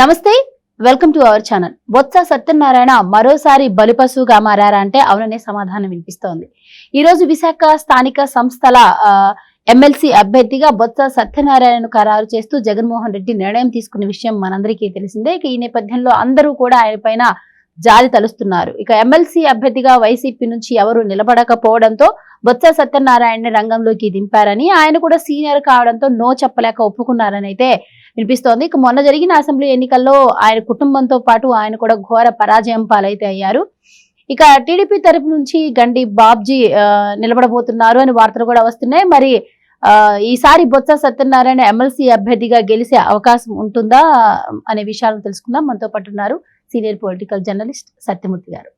నమస్తే welcome to our channel. Botsa Satyanarayana మరోసారి బలిపశువుగా మారారా అంటే అవుననే సమాధానం వినిపిస్తోంది. ఈ రోజు విశాఖ స్థానిక సంస్థల ఎమ్మెల్సీ అభ్యర్థిగా బొత్స సత్యనారాయణను ఖరారు చేస్తూ జగన్మోహన్ రెడ్డి నిర్ణయం తీసుకున్న విషయం మనందరికీ తెలిసిందే. ఇక ఈ నేపథ్యంలో అందరూ కూడా ఆయన పైన జాలి తలుస్తున్నారు. ఇక ఎమ్మెల్సీ అభ్యర్థిగా వైసీపీ నుంచి ఎవరు నిలబడకపోవడంతో బొత్స సత్యనారాయణ రంగంలోకి దింపారని ఆయన కూడా సీనియర్ కావడంతో నో చెప్పలేక ఒప్పుకున్నారని అయితే వినిపిస్తోంది. ఇక మొన్న జరిగిన అసెంబ్లీ ఎన్నికల్లో ఆయన కుటుంబంతో పాటు ఆయన కూడా ఘోర పరాజయం పాలైతే అయ్యారు ఇక టీడీపీ తరపు నుంచి గండి బాబ్జీ నిలబడబోతున్నారు అని వార్తలు కూడా వస్తున్నాయి. మరి ఆ, ఈసారి బొత్స సత్యనారాయణ ఎమ్మెల్సీ అభ్యర్థిగా గెలిచే అవకాశం ఉంటుందా అనే విషయాలను తెలుసుకుందాం. మనతో పాటు ఉన్నారు సీనియర్ పొలిటికల్ జర్నలిస్ట్ సత్యమూర్తి గారు.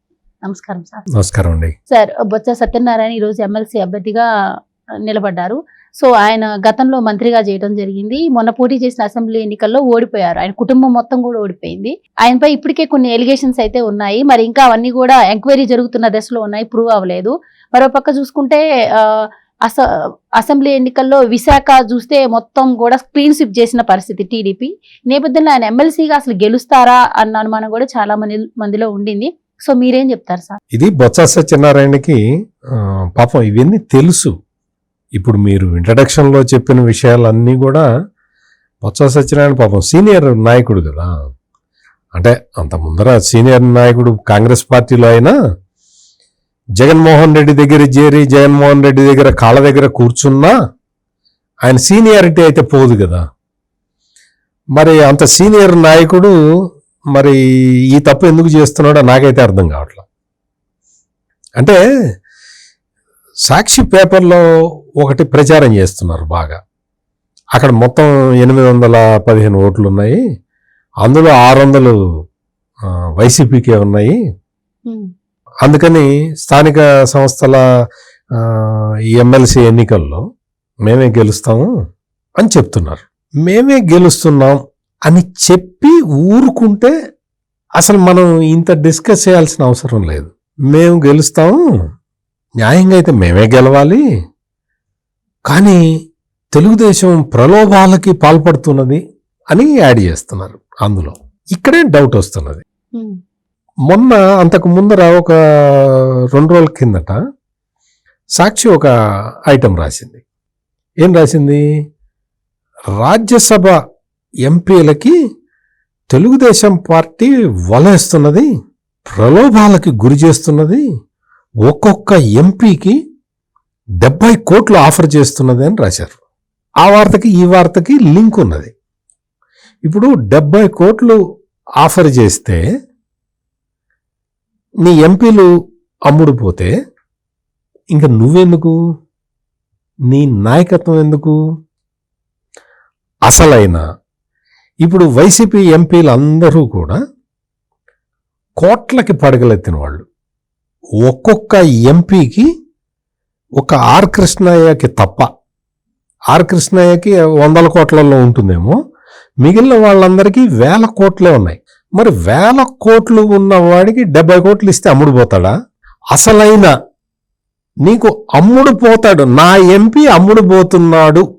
నమస్కారం సార్. నమస్కారం అండి. సార్ బొత్స సత్యనారాయణ ఈ రోజు ఎమ్మెల్సీ అభ్యర్థిగా నిలబడ్డారు. సో ఆయన గతంలో మంత్రిగా చేయడం జరిగింది. మొన్న పోటీ చేసిన అసెంబ్లీ ఎన్నికల్లో ఓడిపోయారు. ఆయన కుటుంబం మొత్తం కూడా ఓడిపోయింది. ఆయనపై ఇప్పటికే కొన్ని ఎలిగేషన్స్ అయితే ఉన్నాయి. మరి ఇంకా అవన్నీ కూడా ఎంక్వైరీ జరుగుతున్న దశలో ఉన్నాయి. ప్రూవ్ అవ్వలేదు. మరో పక్క చూసుకుంటే అస అసెంబ్లీ ఎన్నికల్లో విశాఖ చూస్తే మొత్తం కూడా క్లీన్ స్విప్ చేసిన పరిస్థితి టీడీపీ. నేపథ్యంలో ఆయన ఎమ్మెల్సీగా అసలు గెలుస్తారా అన్న అనుమానం కూడా చాలా మంది మందిలో ఉండింది. సో మీరేం చెప్తారు సార్? ఇది బొత్స సత్యనారాయణకి పాపం ఇవన్నీ తెలుసు. ఇప్పుడు మీరు ఇంట్రడక్షన్లో చెప్పిన విషయాలన్నీ కూడా బొత్స సత్యనారాయణ పాపం సీనియర్ నాయకుడు కదా. అంటే అంత ముందర సీనియర్ నాయకుడు కాంగ్రెస్ పార్టీలో అయినా జగన్మోహన్ రెడ్డి దగ్గర చేరి జగన్మోహన్ రెడ్డి దగ్గర కాళ్ళ దగ్గర కూర్చున్నా ఆయన సీనియారిటీ అయితే పోదు కదా. మరి అంత సీనియర్ నాయకుడు మరి ఈ తప్పు ఎందుకు చేస్తున్నాడో నాకైతే అర్థం కావట్లేదు అంటే సాక్షి పేపర్లో ఒకటి ప్రచారం చేస్తున్నారు బాగా. అక్కడ మొత్తం ఎనిమిది వందల పదిహేను ఓట్లు ఉన్నాయి. అందులో ఆరు వందలు వైసీపీకే ఉన్నాయి. అందుకని స్థానిక సంస్థల ఎమ్మెల్సీ ఎన్నికల్లో మేమే గెలుస్తాము అని చెప్తున్నారు. మేమే గెలుస్తున్నాం అని చెప్పి ఊరుకుంటే అసలు మనం ఇంత డిస్కస్ చేయాల్సిన అవసరం లేదు. మేము గెలుస్తాము. న్యాయంగా అయితే మేమే గెలవాలి. కానీ తెలుగుదేశం ప్రలోభాలకి పాల్పడుతున్నది అని యాడ్ చేస్తున్నారు అందులో. ఇక్కడే డౌట్ వస్తున్నది. మొన్న అంతకు ముందర ఒక రెండు రోజుల కిందట సాక్షి ఒక ఐటెం రాసింది. ఏం రాసింది? రాజ్యసభ ఎంపీలకి తెలుగుదేశం పార్టీ వలేస్తున్నది ప్రలోభాలకి గురి చేస్తున్నది ఒక్కొక్క ఎంపీకి డెబ్బై కోట్లు ఆఫర్ చేస్తున్నది అని రాశారు. ఆ వార్తకి ఈ వార్తకి లింక్ ఉన్నది. ఇప్పుడు డెబ్బై కోట్లు ఆఫర్ చేస్తే నీ ఎంపీలు అమ్ముడుపోతే ఇంకా నువ్వెందుకు? నీ నాయకత్వం ఎందుకు? అసలైన ఇప్పుడు వైసీపీ ఎంపీలు అందరూ కూడా కోట్లకి పడగలెత్తిన వాళ్ళు. ఒక్కొక్క ఎంపీకి ఒక ఆర్ కృష్ణయ్యకి తప్ప ఆర్ కృష్ణయ్యకి వందల కోట్లలో ఉంటుందేమో మిగిలిన వాళ్ళందరికీ వేల కోట్లే ఉన్నాయి. మరి వేల కోట్లు ఉన్నవాడికి డెబ్బై కోట్లు ఇస్తే అమ్ముడు పోతాడా? అసలైన నీకు అమ్ముడు పోతాడు నా ఎంపీ అమ్ముడు పోతున్నాడు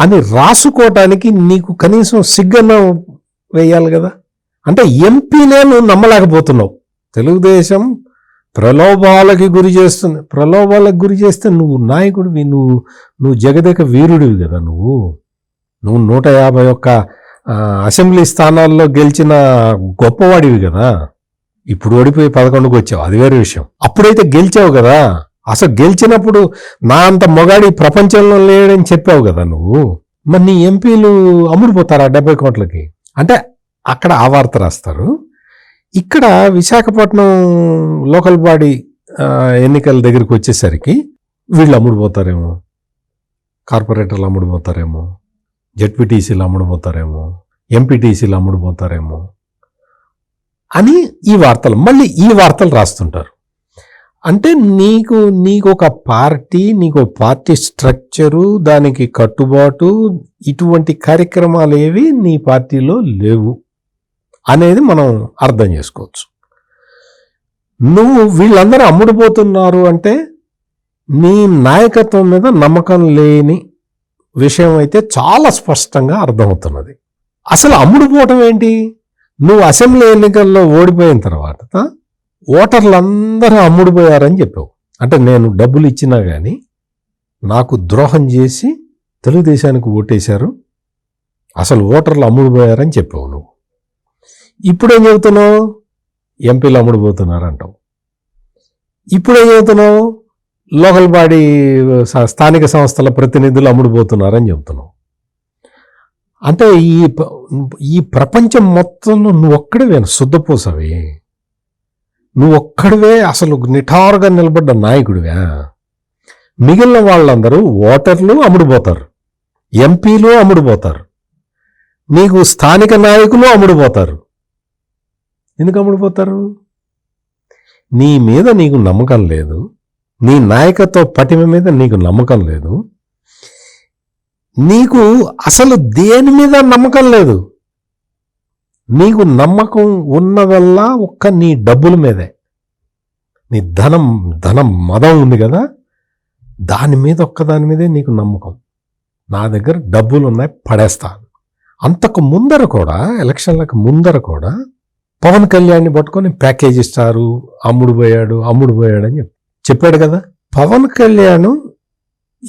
అని రాసుకోవటానికి నీకు కనీసం సిగ్గన వేయాలి కదా. అంటే ఎంపీనే నువ్వు నమ్మలేకపోతున్నావు. తెలుగుదేశం ప్రలోభాలకి గురి చేస్తుంది ప్రలోభాలకు గురి చేస్తే నువ్వు నాయకుడివి నువ్వు నువ్వు జగదేక వీరుడివి కదా నువ్వు. నువ్వు నూట యాభై ఒక్క అసెంబ్లీ స్థానాల్లో గెలిచిన గొప్పవాడివి కదా. ఇప్పుడు ఓడిపోయి పదకొండుకు వచ్చావు అది వేరే విషయం. అప్పుడైతే గెలిచావు కదా. అసలు గెలిచినప్పుడు నా అంత మొగాడి ప్రపంచంలో లేడని చెప్పావు కదా నువ్వు. మరి నీ ఎంపీలు అమ్ముడిపోతారా డెబ్బై కోట్లకి? అంటే అక్కడ ఆ వార్త రాస్తారు. ఇక్కడ విశాఖపట్నం లోకల్ బాడీ ఎన్నికల దగ్గరికి వచ్చేసరికి వీళ్ళు అమ్ముడుపోతారేమో. కార్పొరేటర్లు అమ్ముడుపోతారేమో. జెడ్పీటీసీలు అమ్ముడుపోతారేమో. ఎంపీటీసీలు అమ్ముడుపోతారేమో అని ఈ వార్తలు మళ్ళీ ఈ వార్తలు రాస్తుంటారు. అంటే నీకు నీకు ఒక పార్టీ నీకు ఒక పార్టీ స్ట్రక్చరు దానికి కట్టుబాటు ఇటువంటి కార్యక్రమాలు ఏవి నీ పార్టీలో లేవు. అనేది మనం అర్థం చేసుకోవచ్చు. నువ్వు వీళ్ళందరూ అమ్ముడుపోతున్నారు అంటే నీ నాయకత్వం మీద నమ్మకం లేని విషయం అయితే చాలా స్పష్టంగా అర్థమవుతున్నది. అసలు అమ్ముడుపోవటం ఏంటి? నువ్వు అసెంబ్లీ ఎన్నికల్లో ఓడిపోయిన తర్వాత ఓటర్లు అందరూ అమ్ముడుపోయారని చెప్పావు. అంటే నేను డబ్బులు ఇచ్చినా కానీ నాకు ద్రోహం చేసి తెలుగుదేశానికి ఓటేశారు. అసలు ఓటర్లు అమ్ముడుపోయారని చెప్పావు నువ్వు. ఇప్పుడేం చెబుతున్నావు? ఎంపీలు అమ్ముడుపోతున్నారు అంటావు ఇప్పుడేం చెబుతున్నావు? లోకల్ బాడీ స్థానిక సంస్థల ప్రతినిధులు అమ్ముడుపోతున్నారని చెబుతున్నావు. అంటే ఈ ఈ ప్రపంచం మొత్తంలో నువ్వు ఒక్కడివే శుద్ధపూసవి. నువ్వు ఒక్కడివే అసలు నిఠారుగా నిలబడ్డ నాయకుడివే. మిగిలిన వాళ్ళందరూ ఓటర్లు అమ్ముడుపోతారు ఎంపీలు అమ్ముడుపోతారు నీకు స్థానిక నాయకులు అమ్ముడుపోతారు ఎందుకు అమ్ముడుపోతారు? నీ మీద నీకు నమ్మకం లేదు. నీ నాయకత్వ పటిమ మీద నీకు నమ్మకం లేదు. నీకు అసలు దేని మీద నమ్మకం లేదు? నీకు నమ్మకం ఉన్నదల్లా ఒక్క నీ డబ్బుల మీదే. నీ ధనం ధనం మదం ఉంది కదా? దాని మీద ఒక్కదాని మీదే నీకు నమ్మకం. నా దగ్గర డబ్బులు ఉన్నాయి పడేస్తాను. అంతకు ముందర కూడా ఎలక్షన్లకు ముందర కూడా పవన్ కళ్యాణ్ని పట్టుకొని ప్యాకేజ్ ఇస్తారు అమ్ముడు పోయాడు అమ్ముడు పోయాడు అని చెప్పి. చెప్పాడు కదా? పవన్ కళ్యాణ్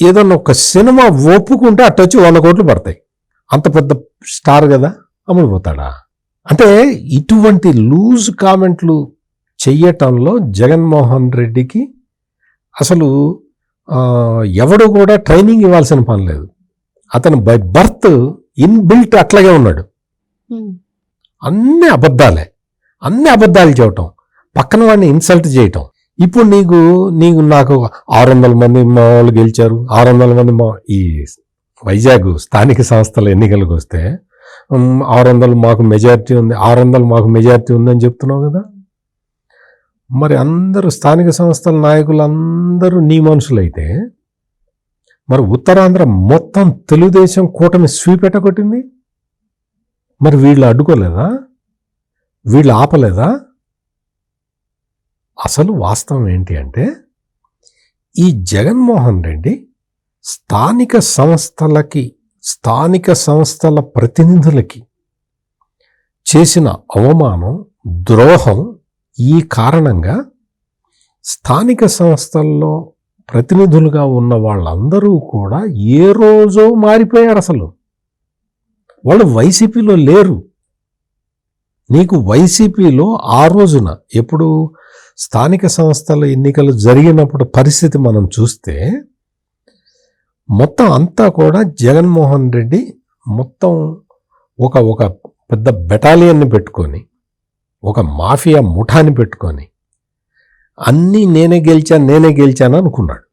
ఏదన్నా ఒక సినిమా ఒప్పుకుంటే అటు వచ్చి వంద కోట్లు పడతాయి. అంత పెద్ద స్టార్ కదా అమ్ముడు పోతాడా? అంటే ఇటువంటి లూజ్ కామెంట్లు చెయ్యటంలో జగన్మోహన్ రెడ్డికి అసలు ఎవడు కూడా ట్రైనింగ్ ఇవ్వాల్సిన పని లేదు. అతను బై బర్త్ ఇన్బిల్ట్ అట్లాగే ఉన్నాడు. అన్ని అబద్ధాలే. అన్ని అబద్ధాలు చెప్పటం పక్కన వాడిని ఇన్సల్ట్ చేయటం. ఇప్పుడు నీకు నీకు నాకు ఆరు వందల మంది మా వాళ్ళు గెలిచారు. ఆరు వందల మంది మా ఈ వైజాగ్ స్థానిక సంస్థల ఎన్నికలకు వస్తే ఆరు వందలు మాకు మెజారిటీ ఉంది ఆరు వందలు మాకు మెజారిటీ ఉందని చెప్తున్నావు కదా? మరి అందరూ స్థానిక సంస్థల నాయకులు అందరూ నీ మనుషులైతే మరి ఉత్తరాంధ్ర మొత్తం తెలుగుదేశం కూటమి స్వీపెట్టగొట్టింది కొట్టింది మరి వీళ్ళు అడ్డుకోలేదా? వీళ్ళు ఆపలేదా? అసలు వాస్తవం ఏంటి అంటే ఈ జగన్మోహన్ రెడ్డి స్థానిక సంస్థలకి స్థానిక సంస్థల ప్రతినిధులకి చేసిన అవమానం ద్రోహం ఈ కారణంగా స్థానిక సంస్థల్లో ప్రతినిధులుగా ఉన్న వాళ్ళందరూ కూడా ఏ రోజో మారిపోయారు అసలు. వాళ్ళు వైసీపీలో లేరు. నీకు వైసీపీలో ఆ రోజున ఎప్పుడు స్థానిక సంస్థల ఎన్నికలు జరిగినప్పుడు పరిస్థితి మనం చూస్తే మొత్తం అంతా కూడా జగన్మోహన్ రెడ్డి మొత్తం ఒక ఒక పెద్ద బెటాలియన్ని పెట్టుకొని ఒక మాఫియా ముఠాని పెట్టుకొని అన్నీ నేనే గెలిచాను నేనే గెలిచాను అనుకున్నాడు.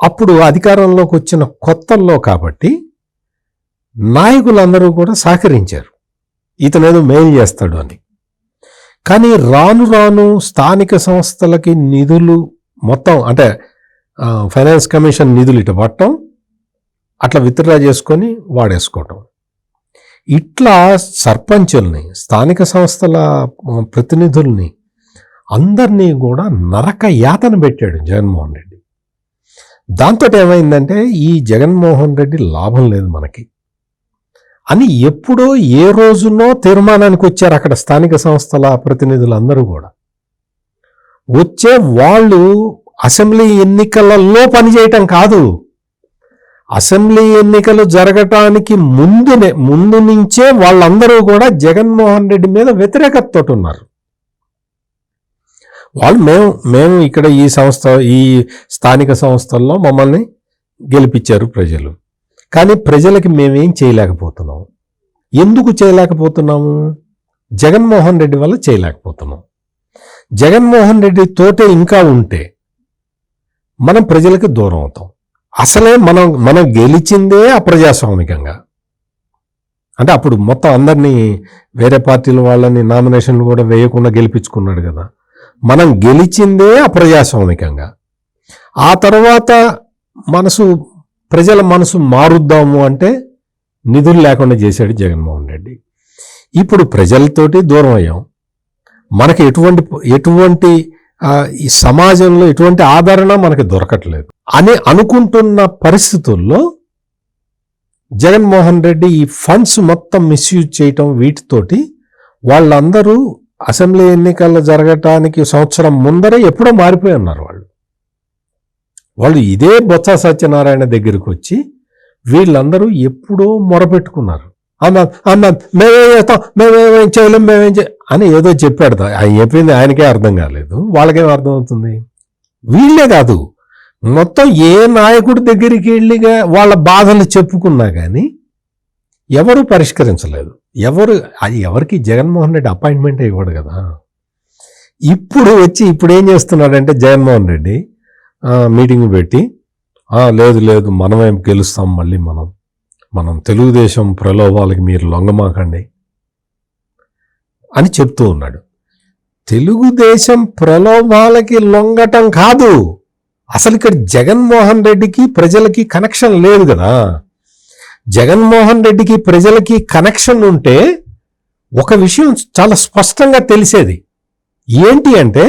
అప్పుడు అధికారంలోకి వచ్చిన కొత్తల్లో కాబట్టి నాయకులందరూ కూడా సహకరించారు. ఇతనేదో మెయిల్ చేస్తాడు అని. కానీ రాను రాను స్థానిక సంస్థలకి నిధులు మొత్తం అంటే ఫైనాన్స్ కమిషన్ నిధులు ఇటు పట్టడం అట్లా విత్డ్రా చేసుకొని వాడేసుకోవటం. ఇట్లా సర్పంచుల్ని స్థానిక సంస్థల ప్రతినిధుల్ని అందరినీ కూడా నరక యాతన పెట్టాడు జగన్మోహన్ రెడ్డి. దాంతో ఏమైందంటే ఈ జగన్మోహన్ రెడ్డి లాభం లేదు మనకి. అని ఎప్పుడో ఏ రోజునో తీర్మానానికి వచ్చారు అక్కడ స్థానిక సంస్థల ప్రతినిధులందరూ కూడా. వచ్చే వాళ్ళు అసెంబ్లీ ఎన్నికలలో పనిచేయటం కాదు. అసెంబ్లీ ఎన్నికలు జరగటానికి ముందునే ముందు నుంచే వాళ్ళందరూ కూడా జగన్మోహన్ రెడ్డి మీద వ్యతిరేకతతో ఉన్నారు వాళ్ళు మేము మేము ఇక్కడ ఈ సంస్థ ఈ స్థానిక సంస్థల్లో మమ్మల్ని గెలిపించారు ప్రజలు. కానీ ప్రజలకి మేమేం చేయలేకపోతున్నాం. ఎందుకు చేయలేకపోతున్నాము జగన్మోహన్ రెడ్డి వల్ల చేయలేకపోతున్నాం. జగన్మోహన్ రెడ్డి తోటే ఇంకా ఉంటే మనం ప్రజలకి దూరం అవుతాం. అసలే మనం మనం గెలిచిందే అప్రజాస్వామికంగా. అంటే అప్పుడు మొత్తం అందరినీ వేరే పార్టీల వాళ్ళని నామినేషన్లు కూడా వేయకుండా గెలిపించుకున్నాడు కదా. మనం గెలిచిందే అప్రజాస్వామికంగా. ఆ తర్వాత మనసు ప్రజల మనసు మారుద్దాము అంటే నిధులు లేకుండా చేశాడు జగన్మోహన్ రెడ్డి. ఇప్పుడు ప్రజలతోటి దూరం అయ్యాం. మనకి ఎటువంటి ఎటువంటి ఈ సమాజంలో ఎటువంటి ఆదరణ మనకి దొరకట్లేదు. అని అనుకుంటున్న పరిస్థితుల్లో జగన్మోహన్ రెడ్డి ఈ ఫండ్స్ మొత్తం మిస్యూజ్ చేయటం వీటితోటి వాళ్ళందరూ అసెంబ్లీ ఎన్నికలు జరగటానికి సంవత్సరం ముందరే ఎప్పుడో మారిపోయి ఉన్నారు వాళ్ళు. వాళ్ళు ఇదే బొత్స సత్యనారాయణ దగ్గరికి వచ్చి వీళ్ళందరూ ఎప్పుడో మొరపెట్టుకున్నారు. అన్న అన్న మేమేం చేస్తాం మేమేమేం చేయలేం మేమేం చే అని ఏదో చెప్పాడు ఆయన చెప్పింది ఆయనకే అర్థం కాలేదు. వాళ్ళకేం అర్థమవుతుంది? వీళ్ళే కాదు. మొత్తం ఏ నాయకుడి దగ్గరికి వెళ్ళిగా వాళ్ళ బాధలు చెప్పుకున్నా కానీ ఎవరు పరిష్కరించలేదు. ఎవరు అది ఎవరికి జగన్మోహన్ రెడ్డి అపాయింట్మెంట్ ఇవ్వడు కదా. ఇప్పుడు వచ్చి ఇప్పుడు ఏం చేస్తున్నాడంటే జగన్మోహన్ రెడ్డి మీటింగ్ పెట్టి లేదు లేదు మనమే గెలుస్తాం మళ్ళీ మనం. మనం తెలుగుదేశం ప్రలోభాలకి మీరు లొంగమాకండి. అని చెప్తూ ఉన్నాడు. తెలుగుదేశం ప్రలోభాలకి లొంగటం కాదు. అసలు ఇక్కడ జగన్మోహన్ రెడ్డికి ప్రజలకి కనెక్షన్ లేదు కదా. జగన్మోహన్ రెడ్డికి ప్రజలకి కనెక్షన్ ఉంటే ఒక విషయం చాలా స్పష్టంగా తెలిసేది. ఏంటి అంటే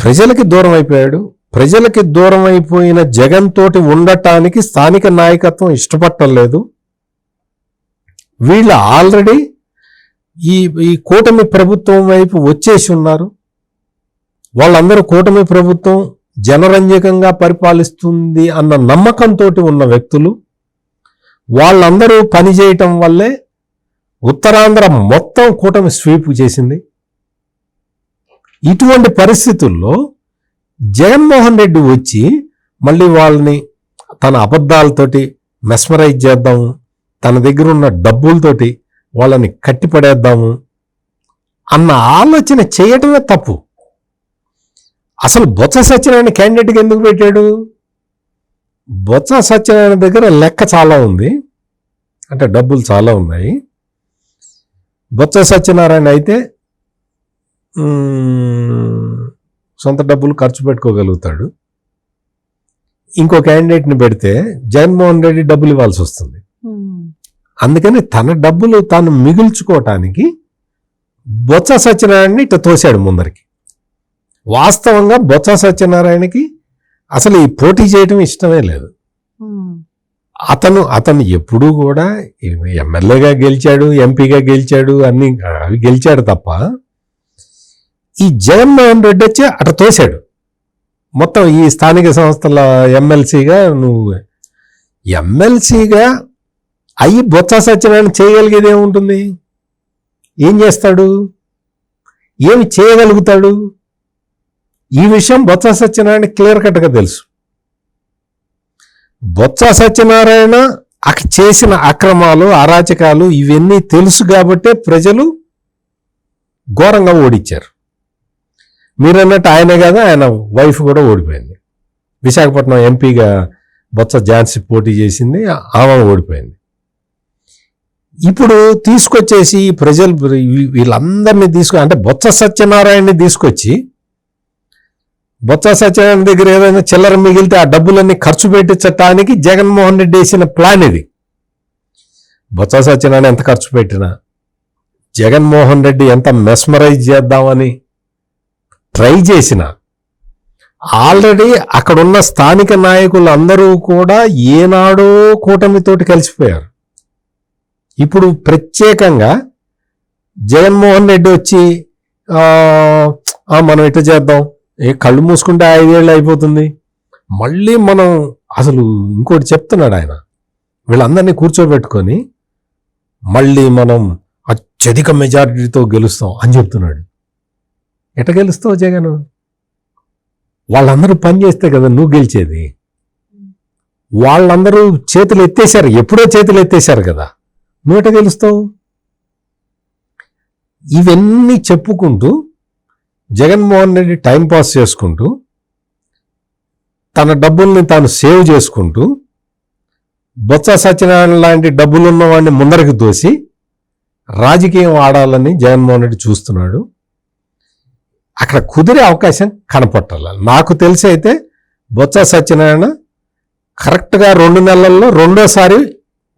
ప్రజలకి దూరం అయిపోయాడు. ప్రజలకి దూరం అయిపోయిన జగన్ తోటి ఉండటానికి స్థానిక నాయకత్వం ఇష్టపడటం వీళ్ళు ఆల్రెడీ ఈ ఈ కూటమి ప్రభుత్వం వైపు వచ్చేసి ఉన్నారు. వాళ్ళందరూ కూటమి ప్రభుత్వం జనరంజకంగా పరిపాలిస్తుంది అన్న నమ్మకంతో ఉన్న వ్యక్తులు. వాళ్ళందరూ పనిచేయటం వల్లే ఉత్తరాంధ్ర మొత్తం కూటమి స్వీప్ చేసింది. ఇటువంటి పరిస్థితుల్లో జగన్మోహన్ రెడ్డి వచ్చి మళ్ళీ వాళ్ళని తన అబద్ధాలతోటి మెస్మరైజ్ చేద్దాము తన దగ్గర ఉన్న డబ్బులతోటి వాళ్ళని కట్టిపడేద్దాము అన్న ఆలోచన చేయటమే తప్పు. అసలు బొత్స సత్యనారాయణ క్యాండిడేట్కి ఎందుకు పెట్టాడు? బొత్స సత్యనారాయణ దగ్గర లెక్క చాలా ఉంది. అంటే డబ్బులు చాలా ఉన్నాయి. బొత్స సత్యనారాయణ అయితే సొంత డబ్బులు ఖర్చు పెట్టుకోగలుగుతాడు. ఇంకో క్యాండిడేట్ని పెడితే జగన్మోహన్ రెడ్డి డబ్బులు ఇవ్వాల్సి వస్తుంది. అందుకని తన డబ్బులు తాను మిగుల్చుకోవటానికి బొత్స సత్యనారాయణని ఇట్లా తోశాడు ముందరికి. వాస్తవంగా బొత్స సత్యనారాయణకి అసలు ఈ పోటీ చేయటం ఇష్టమే లేదు. అతను అతను ఎప్పుడూ కూడా ఎమ్మెల్యేగా గెలిచాడు ఎంపీగా గెలిచాడు అన్ని అవి గెలిచాడు తప్ప ఈ జగన్మోహన్ రెడ్డి వచ్చి అట తోశాడు. మొత్తం ఈ స్థానిక సంస్థల ఎమ్మెల్సీగా నువ్వు. ఎమ్మెల్సీగా అయ్యి బొత్స సత్యనారాయణ చేయగలిగేది ఏముంటుంది? ఏం చేస్తాడు? ఏమి చేయగలుగుతాడు? ఈ విషయం బొత్స సత్యనారాయణ క్లియర్ కట్గా తెలుసు. బొత్స సత్యనారాయణ అక్కడ చేసిన అక్రమాలు అరాచకాలు ఇవన్నీ తెలుసు కాబట్టే ప్రజలు ఘోరంగా ఓడిచ్చారు. మీరు అన్నట్టు ఆయనే కదా ఆయన వైఫ్ కూడా ఓడిపోయింది. విశాఖపట్నం ఎంపీగా బొత్స ఝాన్సీ పోటీ చేసింది ఆమె ఓడిపోయింది. ఇప్పుడు తీసుకొచ్చేసి ప్రజలు వీళ్ళందరినీ తీసుకు అంటే బొత్స సత్యనారాయణని తీసుకొచ్చి బొత్స సత్యనారాయణ దగ్గర ఏదైనా చిల్లర మిగిలితే ఆ డబ్బులన్నీ ఖర్చు పెట్టించటానికి జగన్మోహన్ రెడ్డి వేసిన ప్లాన్ ఇది. బొత్స సత్యనారాయణ ఎంత ఖర్చు పెట్టినా జగన్మోహన్ రెడ్డి ఎంత మెస్మరైజ్ చేద్దామని ట్రై చేసిన. ఆల్రెడీ అక్కడున్న స్థానిక నాయకులు అందరూ కూడా ఏనాడో కూటమితోటి కలిసిపోయారు. ఇప్పుడు ప్రత్యేకంగా జగన్మోహన్ రెడ్డి వచ్చి మనం ఇట్లా చేద్దాం? ఏ కళ్ళు మూసుకుంటే ఐదేళ్ళు అయిపోతుంది. మళ్ళీ మనం అసలు ఇంకోటి చెప్తున్నాడు ఆయన. వీళ్ళందరినీ కూర్చోబెట్టుకొని మళ్ళీ మనం అత్యధిక మెజారిటీతో గెలుస్తాం అని చెప్తున్నాడు. ఎట గెలుస్తావు జగన్? వాళ్ళందరూ పని చేస్తే కదా నువ్వు గెలిచేది. వాళ్ళందరూ చేతులు ఎత్తేశారు. ఎప్పుడో చేతులు ఎత్తేశారు కదా. నువ్వు ఎట గెలుస్తావు? ఇవన్నీ చెప్పుకుంటూ జగన్మోహన్ రెడ్డి టైం పాస్ చేసుకుంటూ తన డబ్బుల్ని తాను సేవ్ చేసుకుంటూ బొత్స సత్యనారాయణ లాంటి డబ్బులున్న వాడిని ముందరికి దోసి రాజకీయం ఆడాలని జగన్మోహన్ రెడ్డి చూస్తున్నాడు. అక్కడ కుదిరే అవకాశం కనపట్టాల. నాకు తెలిసి అయితే బొత్స సత్యనారాయణ కరెక్ట్గా రెండు నెలల్లో రెండోసారి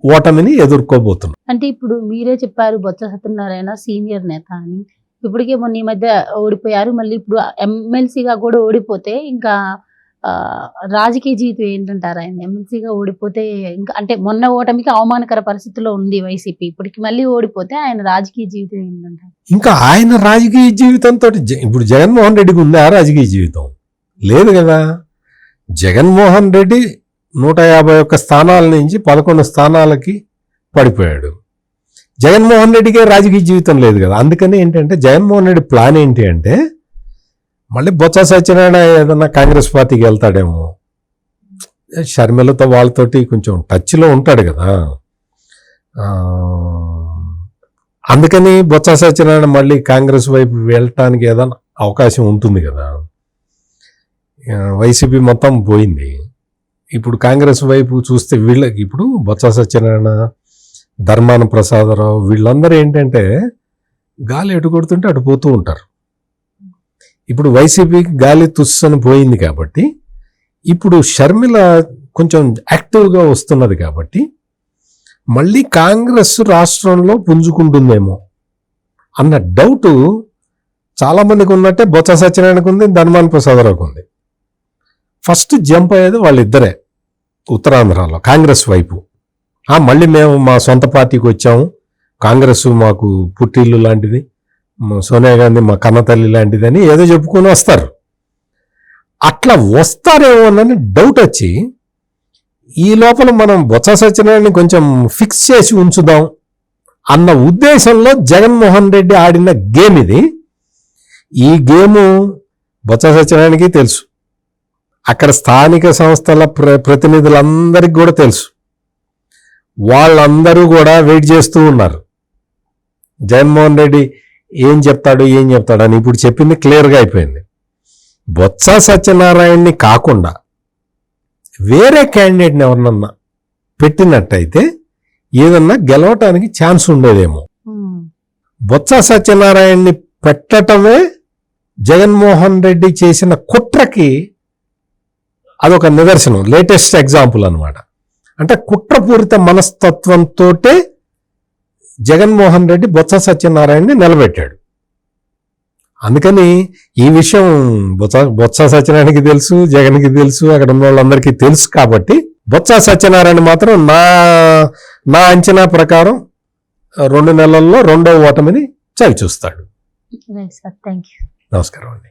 ఓటమిని ఎదుర్కోబోతున్నాం అంటే ఇప్పుడు మీరే చెప్పారు బొత్స సత్యనారాయణ సీనియర్ నేత అని. ఇప్పటికే మొన్న ఈ మధ్య ఓడిపోయారు. మళ్ళీ ఇప్పుడు ఎమ్మెల్సీగా కూడా ఓడిపోతే ఇంకా రాజకీయ జీవితం ఏంటంటారు ఆయన? ఎమ్మెల్సీగా ఓడిపోతే ఇంకా అంటే మొన్న ఓటమికి అవమానకర పరిస్థితిలో ఉంది వైసీపీ. ఇప్పటికి మళ్ళీ ఓడిపోతే ఆయన రాజకీయ జీవితం ఏంటంటారు? ఇంకా ఆయన రాజకీయ జీవితంతో ఇప్పుడు జగన్మోహన్ రెడ్డికి ఉందా రాజకీయ జీవితం? లేదు కదా. జగన్మోహన్ రెడ్డి నూట యాభై ఒక్క స్థానాల నుంచి పదకొండు స్థానాలకి పడిపోయాడు. జగన్మోహన్ రెడ్డికే రాజకీయ జీవితం లేదు కదా. అందుకని ఏంటంటే జగన్మోహన్ రెడ్డి ప్లాన్ ఏంటి అంటే మళ్ళీ బొత్స సత్యనారాయణ ఏదన్నా కాంగ్రెస్ పార్టీకి వెళ్తాడేమో. షర్మిలతో వాళ్ళతోటి కొంచెం టచ్లో ఉంటాడు కదా. అందుకని బొత్స సత్యనారాయణ మళ్ళీ కాంగ్రెస్ వైపు వెళ్ళటానికి ఏదైనా అవకాశం ఉంటుంది కదా. వైసీపీ మొత్తం పోయింది. ఇప్పుడు కాంగ్రెస్ వైపు చూస్తే వీళ్ళకి ఇప్పుడు బొత్స సత్యనారాయణ ధర్మాన ప్రసాదరావు వీళ్ళందరూ ఏంటంటే గాలి ఎటు కొడుతుంటే అటు పోతూ ఉంటారు. ఇప్పుడు వైసీపీకి గాలి తుస్సని పోయింది కాబట్టి ఇప్పుడు షర్మిల కొంచెం యాక్టివ్గా వస్తున్నది కాబట్టి మళ్ళీ కాంగ్రెస్ రాష్ట్రంలో పుంజుకుంటుందేమో అన్న డౌట్ చాలామందికి ఉన్నట్టే బొత్స సత్యనారాయణకు ఉంది ధనుమాన్ ప్రసాదరావుకు ఉంది. ఫస్ట్ జంప్ అయ్యేది వాళ్ళిద్దరే ఉత్తరాంధ్రలో కాంగ్రెస్ వైపు. మళ్ళీ మేము మా సొంత పార్టీకి వచ్చాము కాంగ్రెస్ మాకు పుట్టిల్లు లాంటిది. సోనియా గాంధీ మా కన్నతల్లి తల్లి లాంటిదని ఏదో చెప్పుకొని వస్తారు. అట్లా వస్తారేమో అని డౌట్ వచ్చి ఈ లోపల మనం బొత్స సత్యనారాయణని కొంచెం ఫిక్స్ చేసి ఉంచుదాం అన్న ఉద్దేశంలో జగన్మోహన్ రెడ్డి ఆడిన గేమ్ ఇది. ఈ గేము బొత్స సత్యనారాయణకి తెలుసు. అక్కడ స్థానిక సంస్థల ప్ర ప్రతినిధులందరికీ కూడా తెలుసు. వాళ్ళందరూ కూడా వెయిట్ చేస్తూ ఉన్నారు. జగన్మోహన్ రెడ్డి ఏం చెప్తాడు ఏం చెప్తాడు అని ఇప్పుడు చెప్పింది క్లియర్గా అయిపోయింది. బొత్స సత్యనారాయణని కాకుండా వేరే క్యాండిడేట్ని ఎవరినన్నా పెట్టినట్టయితే ఏదన్నా గెలవటానికి ఛాన్స్ ఉండేదేమో. బొత్స సత్యనారాయణని పెట్టటమే జగన్మోహన్ రెడ్డి చేసిన కుట్రకి అదొక నిదర్శనం లేటెస్ట్ ఎగ్జాంపుల్ అన్నమాట. అంటే కుట్రపూరిత మనస్తత్వంతో జగన్మోహన్ రెడ్డి బొత్స సత్యనారాయణని నిలబెట్టాడు. అందుకని ఈ విషయం బొత్స బొత్స సత్యనారాయణకి తెలుసు జగన్కి తెలుసు అక్కడ ఉన్న వాళ్ళందరికీ తెలుసు కాబట్టి బొత్స సత్యనారాయణ మాత్రం నా నా అంచనా ప్రకారం రెండు నెలల్లో రెండో ఓటమిని చవి చూస్తాడు నమస్కారం అండి.